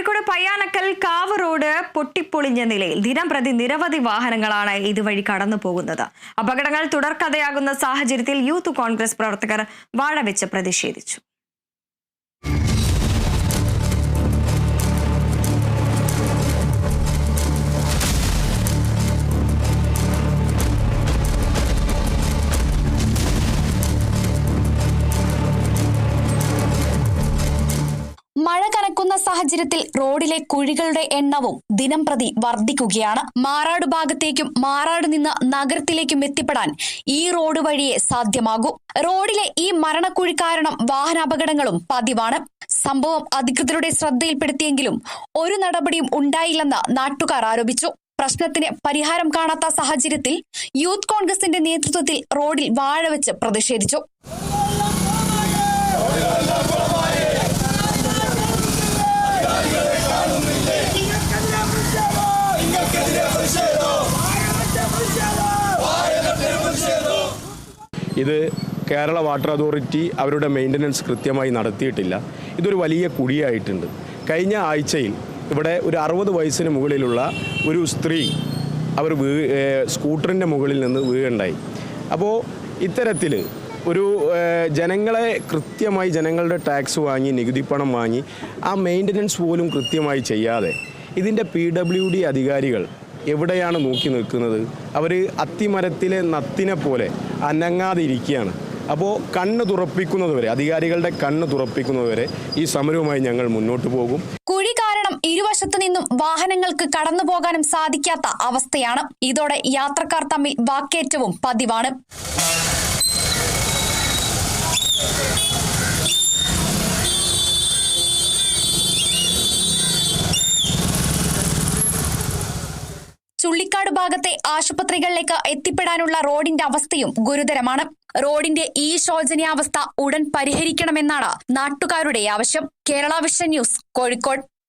Kozhikode Payyanakkal Kavu road പൊട്ടിപ്പൊളിഞ്ഞ നിലയിൽ ദിനം പ്രതി നിരവധി വാഹനങ്ങളാണ് ഇതുവഴി കടന്നു പോകുന്നത്. അപകടങ്ങൾ തുടർക്കഥയാകുന്ന സാഹചര്യത്തിൽ യൂത്ത് കോൺഗ്രസ് പ്രവർത്തകർ വാഴവെച്ച് പ്രതിഷേധിച്ചു. മഴ കനക്കുന്ന സാഹചര്യത്തിൽ റോഡിലെ കുഴികളുടെ എണ്ണവും ദിനം പ്രതി വർദ്ധിക്കുകയാണ്. മാറാട് ഭാഗത്തേക്കും മാറാട് നിന്ന് നഗരത്തിലേക്കും എത്തിപ്പെടാൻ ഈ റോഡ് വഴിയെ സാധ്യമാകൂ. റോഡിലെ ഈ മരണക്കുഴി കാരണം വാഹനാപകടങ്ങളും പതിവാണ്. സംഭവം അധികൃതരുടെ ശ്രദ്ധയിൽപ്പെടുത്തിയെങ്കിലും ഒരു നടപടിയും ഉണ്ടായില്ലെന്ന് നാട്ടുകാർ ആരോപിച്ചു. പ്രശ്നത്തിന് പരിഹാരം കാണാത്ത സാഹചര്യത്തിൽ യൂത്ത് കോൺഗ്രസിന്റെ നേതൃത്വത്തിൽ റോഡിൽ വാഴവെച്ച് പ്രതിഷേധിച്ചു. ഇത് കേരള വാട്ടർ അതോറിറ്റി അവരുടെ മെയിന്റനൻസ് കൃത്യമായി നടത്തിയിട്ടില്ല. ഇതൊരു വലിയ കുടിയായിട്ടുണ്ട്. കഴിഞ്ഞ ആഴ്ചയിൽ ഇവിടെ ഒരു അറുപത് വയസ്സിന് മുകളിലുള്ള ഒരു സ്ത്രീ അവർ വീ സ്കൂട്ടറിന്റെ മുകളിൽ നിന്ന് വീഴുണ്ടായി. അപ്പോൾ ഇത്തരത്തിൽ ഒരു ജനങ്ങളെ കൃത്യമായി ജനങ്ങളുടെ ടാക്സ് വാങ്ങി നികുതി പണം വാങ്ങി ആ മെയിന്റനൻസ് പോലും കൃത്യമായി ചെയ്യാതെ ഇതിന്റെ പി ഡബ്ല്യു ഡി അധികാരികൾ എവിടെയാണ് നോക്കി നിൽക്കുന്നത്? അവർ അത്തിമരത്തിലെ നത്തിനെ പോലെ അനങ്ങാതെ ഇരിക്കുകയാണ് അപ്പോൾ കണ്ണ് തുറപ്പിക്കുന്നതുവരെ അധികാരികളുടെ കണ്ണ് തുറപ്പിക്കുന്നതുവരെ ഈ സമരവുമായി ഞങ്ങൾ മുന്നോട്ട് പോകും. കുഴി കാരണം ഇരുവശത്തു നിന്നും വാഹനങ്ങൾക്ക് കടന്നു പോകാനും സാധിക്കാത്ത അവസ്ഥയാണ്. ഇതോടെ യാത്രക്കാർ തമ്മിൽ വാക്കേറ്റവും പതിവാണ്. ചുള്ളിക്കാട് ഭാഗത്തെ ആശുപത്രികളിലേക്ക് എത്തിപ്പെടാനുള്ള റോഡിന്റെ അവസ്ഥയും ഗുരുതരമാണ്. റോഡിന്റെ ഈ ശോചനീയാവസ്ഥ ഉടൻ പരിഹരിക്കണമെന്നാണ് നാട്ടുകാരുടെ ആവശ്യം. Kerala vision news Kozhikode.